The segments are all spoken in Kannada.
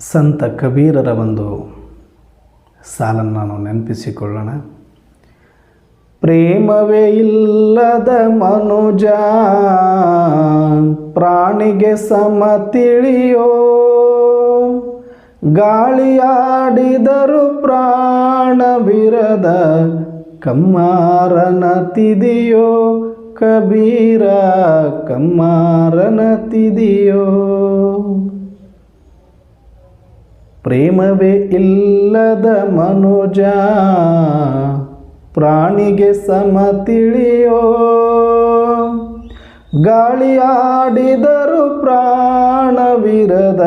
ಸಂತ ಕಬೀರರ ಒಂದು ಸಾಲನ್ನು ನಾನು ನೆನಪಿಸಿಕೊಳ್ಳೋಣ. ಪ್ರೇಮವೇ ಇಲ್ಲದ ಮನುಜ, ಪ್ರಾಣಿಗೆ ಸಮ ತಿಳಿಯೋ, ಗಾಳಿಯಾಡಿದರು ಪ್ರಾಣವಿರದ ಕಮ್ಮಾರನ ತಿದಿಯೋ, ಕಬೀರ ಕಮ್ಮಾರನ ತಿದಿಯೋ. ಪ್ರೇಮವೇ ಇಲ್ಲದ ಮನುಜ, ಪ್ರಾಣಿಗೆ ಸಮ ತಿಳಿಯೋ. ಗಾಳಿಯಾಡಿದರು ಪ್ರಾಣವಿರದ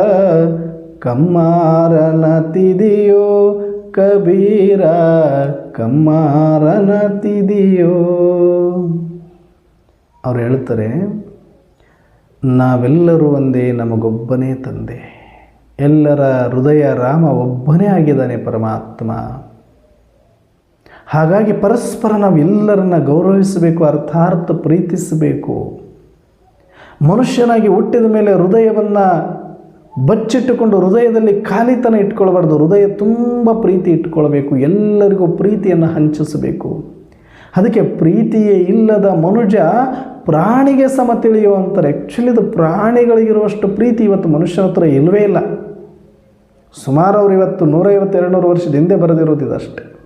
ಕಮ್ಮಾರನ ತಿದಿಯೋ. ಕಬೀರ, ಕಮ್ಮಾರನ ತಿದಿಯೋ. ಅವ್ರು ಹೇಳ್ತಾರೆ, ನಾವೆಲ್ಲರೂ ಒಂದೇ ನಮಗೊಬ್ಬನೇ ತಂದೆ. ಎಲ್ಲರ ಹೃದಯ ರಾಮ ಒಬ್ಬನೇ ಆಗಿದ್ದಾನೆ ಪರಮಾತ್ಮ. ಹಾಗಾಗಿ ಪರಸ್ಪರ ನಾವೆಲ್ಲರನ್ನ ಗೌರವಿಸಬೇಕು, ಅರ್ಥಾರ್ಥ ಪ್ರೀತಿಸಬೇಕು. ಮನುಷ್ಯನಾಗಿ ಹುಟ್ಟಿದ ಮೇಲೆ ಹೃದಯವನ್ನು ಬಚ್ಚಿಟ್ಟುಕೊಂಡು ಹೃದಯದಲ್ಲಿ ಖಾಲಿತನ ಇಟ್ಕೊಳ್ಬಾರ್ದು. ಹೃದಯ ತುಂಬ ಪ್ರೀತಿ ಇಟ್ಕೊಳ್ಬೇಕು, ಎಲ್ಲರಿಗೂ ಪ್ರೀತಿಯನ್ನು ಹಂಚಿಸಬೇಕು. ಅದಕ್ಕೆ ಪ್ರೀತಿಯೇ ಇಲ್ಲದ ಮನುಜ ಪ್ರಾಣಿಗೆ ಸಮ ತಿಳಿಯುವಂತಾರೆ. ಆ್ಯಕ್ಚುಲಿ ಇದು ಪ್ರಾಣಿಗಳಿಗಿರುವಷ್ಟು ಪ್ರೀತಿ ಇವತ್ತು ಮನುಷ್ಯನ ಹತ್ರ ಇಲ್ಲವೇ ಇಲ್ಲ. ಸುಮಾರು ಅವರು ಇವತ್ತು ನೂರೈವತ್ತು, ಎರಡುನೂರು ವರ್ಷದ ಹಿಂದೆ ಇದಷ್ಟೆ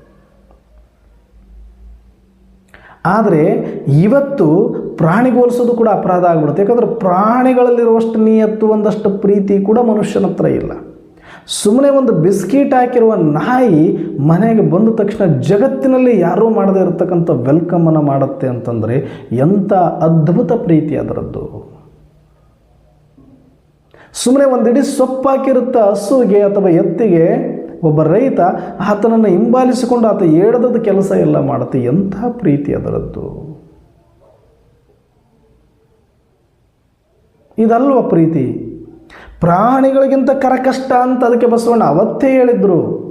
ಆದರೆ ಇವತ್ತು ಪ್ರಾಣಿಗೋಲಿಸೋದು ಕೂಡ ಅಪರಾಧ ಆಗ್ಬಿಡುತ್ತೆ. ಯಾಕಂದರೆ ಪ್ರಾಣಿಗಳಲ್ಲಿರುವಷ್ಟು ನಿಯತ್ತು, ಒಂದಷ್ಟು ಪ್ರೀತಿ ಕೂಡ ಮನುಷ್ಯನ ಹತ್ರ ಇಲ್ಲ. ಸುಮ್ಮನೆ ಒಂದು ಬಿಸ್ಕಿಟ್ ಹಾಕಿರುವ ನಾಯಿ ಮನೆಗೆ ಬಂದ ತಕ್ಷಣ ಜಗತ್ತಿನಲ್ಲಿ ಯಾರೂ ಮಾಡದೇ ಇರತಕ್ಕಂಥ ವೆಲ್ಕಮನ್ನು ಮಾಡುತ್ತೆ ಅಂತಂದರೆ ಎಂಥ ಅದ್ಭುತ ಪ್ರೀತಿ ಅದರದ್ದು. ಸುಮ್ಮನೆ ಒಂದಿಡೀ ಸೊಪ್ಪಾಕಿರುತ್ತ ಹಸುವಿಗೆ ಅಥವಾ ಎತ್ತಿಗೆ ಒಬ್ಬ ರೈತ ಆತನನ್ನು ಹಿಂಬಾಲಿಸಿಕೊಂಡು ಆತ ಏಳದದ ಕೆಲಸ ಎಲ್ಲ ಮಾಡುತ್ತೆ. ಎಂಥ ಪ್ರೀತಿ ಅದರದ್ದು. ಇದಲ್ವ ಪ್ರೀತಿ? ಪ್ರಾಣಿಗಳಿಗಿಂತ ಕರಕಷ್ಟ ಅಂತ ಅದಕ್ಕೆ ಬಸವಣ್ಣ ಅವತ್ತೇ ಹೇಳಿದ್ರು.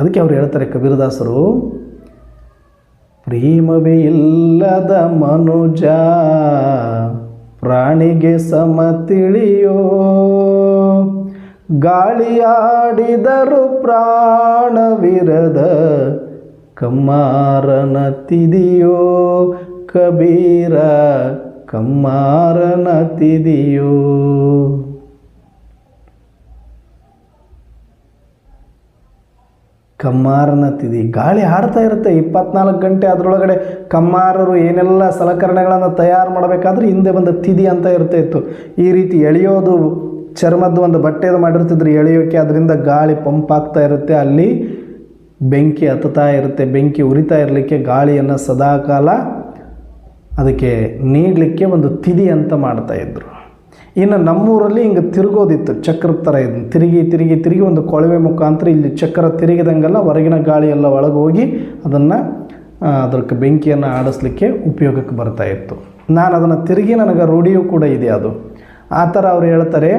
ಅದಕ್ಕೆ ಅವ್ರು ಹೇಳ್ತಾರೆ, ಕಬೀರದಾಸರು ಪ್ರೇಮವೇ ಇಲ್ಲದ ಮನುಜ ಪ್ರಾಣಿಗೆ ಸಮ ತಿಳಿಯೋ. ಗಾಳಿಯಾಡಿದರು ಪ್ರಾಣವಿರದ ಕಮ್ಮಾರನ ತಿದಿಯೋ. ಕಬೀರ ಕಮ್ಮಾರನ ತಿದಿಯೋ. ಕಮ್ಮಾರನ ತಿದಿ. ಗಾಳಿ ಆಡ್ತಾ ಇರುತ್ತೆ. ಇಪ್ಪತ್ನಾಲ್ಕು ಗಂಟೆ ಅದರೊಳಗಡೆ ಕಮ್ಮಾರರು ಏನೆಲ್ಲ ಸಲಕರಣೆಗಳನ್ನು ತಯಾರು ಮಾಡಬೇಕಾದ್ರೆ ಹಿಂದೆ ಬಂದ ತಿದಿ ಅಂತ ಇರ್ತಾ ಇತ್ತು ಈ ರೀತಿ ಎಳೆಯೋದು ಚರ್ಮದ್ದು ಒಂದು ಬಟ್ಟೆದು ಮಾಡಿರ್ತಿದ್ರು ಎಳೆಯೋಕ್ಕೆ ಅದರಿಂದ ಗಾಳಿ ಪಂಪ್ ಆಗ್ತಾ ಇರುತ್ತೆ. ಅಲ್ಲಿ ಬೆಂಕಿ ಹತ್ತುತ್ತಾ ಇರುತ್ತೆ. ಬೆಂಕಿ ಉರಿತಾ ಇರಲಿಕ್ಕೆ ಗಾಳಿಯನ್ನು ಸದಾಕಾಲ ಅದಕ್ಕೆ ನೀಡಲಿಕ್ಕೆ ಒಂದು ತಿದಿ ಅಂತ ಮಾಡ್ತಾಯಿದ್ರು ಇನ್ನು ನಮ್ಮೂರಲ್ಲಿ ಹಿಂಗೆ ತಿರುಗೋದಿತ್ತು ಚಕ್ರದ ಥರ ಇದು. ತಿರುಗಿ ತಿರುಗಿ ತಿರುಗಿ ಒಂದು ಕೊಳವೆ ಮುಖಾಂತರ ಇಲ್ಲಿ ಚಕ್ರ ತಿರುಗಿದಂಗೆಲ್ಲ ಹೊರಗಿನ ಗಾಳಿ ಎಲ್ಲ ಒಳಗೆ ಹೋಗಿ ಅದನ್ನು ಅದಕ್ಕೆ ಬೆಂಕಿಯನ್ನು ಆಡಿಸ್ಲಿಕ್ಕೆ ಉಪಯೋಗಕ್ಕೆ ಬರ್ತಾ ಇತ್ತು. ನಾನು ಅದನ್ನು ತಿರುಗಿ ನನಗೆ ರೂಢಿಯೂ ಕೂಡ ಇದೆ ಅದು. ಆ ಥರ ಅವ್ರು ಹೇಳ್ತಾರೆ,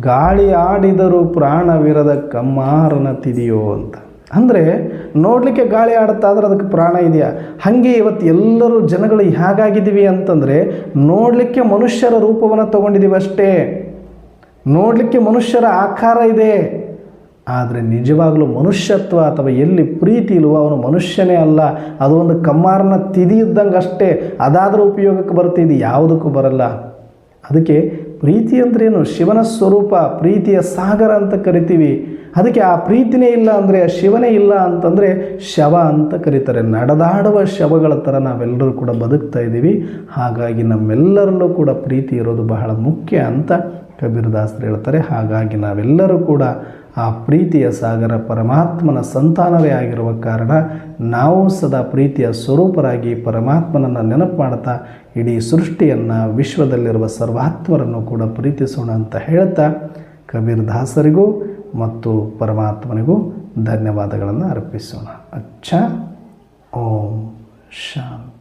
ಗಾಳಿ ಆಡಿದರೂ ಪ್ರಾಣವಿರದ ಕಮ್ಮಾರನ ತಿದಿಯೋ ಅಂತ. ಅಂದರೆ ನೋಡಲಿಕ್ಕೆ ಗಾಳಿ ಆಡುತ್ತಾ ಆದರೆ ಅದಕ್ಕೆ ಪ್ರಾಣ ಇದೆಯಾ? ಹಾಗೆ ಇವತ್ತು ಎಲ್ಲರೂ ಜನಗಳು ಹೇಗಾಗಿದ್ದೀವಿ ಅಂತಂದರೆ ನೋಡಲಿಕ್ಕೆ ಮನುಷ್ಯರ ರೂಪವನ್ನು ತಗೊಂಡಿದ್ದೀವಿ ಅಷ್ಟೇ. ನೋಡಲಿಕ್ಕೆ ಮನುಷ್ಯರ ಆಕಾರ ಇದೆ. ಆದರೆ ನಿಜವಾಗಲೂ ಮನುಷ್ಯತ್ವ ಅಥವಾ ಎಲ್ಲಿ ಪ್ರೀತಿ ಇಲ್ವೋ ಅವನು ಮನುಷ್ಯನೇ ಅಲ್ಲ. ಅದು ಒಂದು ಕಮ್ಮಾರನ ತಿದಿ ಇದ್ದಂಗೆ ಅಷ್ಟೇ. ಅದಾದರೂ ಉಪಯೋಗಕ್ಕೆ ಬರ್ತಿದೆ ಯಾವುದಕ್ಕೂ ಬರಲ್ಲ. ಅದಕ್ಕೆ ಪ್ರೀತಿ ಅಂದ್ರೇನು? ಶಿವನ ಸ್ವರೂಪ, ಪ್ರೀತಿಯ ಸಾಗರ ಅಂತ ಕರಿತೀವಿ. ಅದಕ್ಕೆ ಆ ಪ್ರೀತಿನೇ ಇಲ್ಲ ಅಂದರೆ, ಆ ಶಿವನೇ ಇಲ್ಲ ಅಂತಂದರೆ ಶವ ಅಂತ ಕರೀತಾರೆ. ನಡೆದಾಡುವ ಶವಗಳ ಥರ ನಾವೆಲ್ಲರೂ ಕೂಡ ಬದುಕ್ತಾ ಇದ್ದೀವಿ. ಹಾಗಾಗಿ ನಮ್ಮೆಲ್ಲರಲ್ಲೂ ಕೂಡ ಪ್ರೀತಿ ಇರೋದು ಬಹಳ ಮುಖ್ಯ ಅಂತ ಕಬೀರದಾಸರು ಹೇಳ್ತಾರೆ. ಹಾಗಾಗಿ ನಾವೆಲ್ಲರೂ ಕೂಡ ಆ ಪ್ರೀತಿಯ ಸಾಗರ ಪರಮಾತ್ಮನ ಸಂತಾನವೇ ಆಗಿರುವ ಕಾರಣ ನಾವು ಸದಾ ಪ್ರೀತಿಯ ಸ್ವರೂಪರಾಗಿ ಪರಮಾತ್ಮನನ್ನು ನೆನಪು ಮಾಡ್ತಾ ಇಡೀ ಸೃಷ್ಟಿಯನ್ನು ವಿಶ್ವದಲ್ಲಿರುವ ಸರ್ವಾತ್ಮರನ್ನು ಕೂಡ ಪ್ರೀತಿಸೋಣ ಅಂತ ಹೇಳ್ತಾ ಕಬೀರ್ ದಾಸರಿಗೂ ಮತ್ತು ಪರಮಾತ್ಮನಿಗೂ ಧನ್ಯವಾದಗಳನ್ನು ಅರ್ಪಿಸೋಣ. ಅಚ್ಚ. ಓಂ. ಶಾಂತಿ.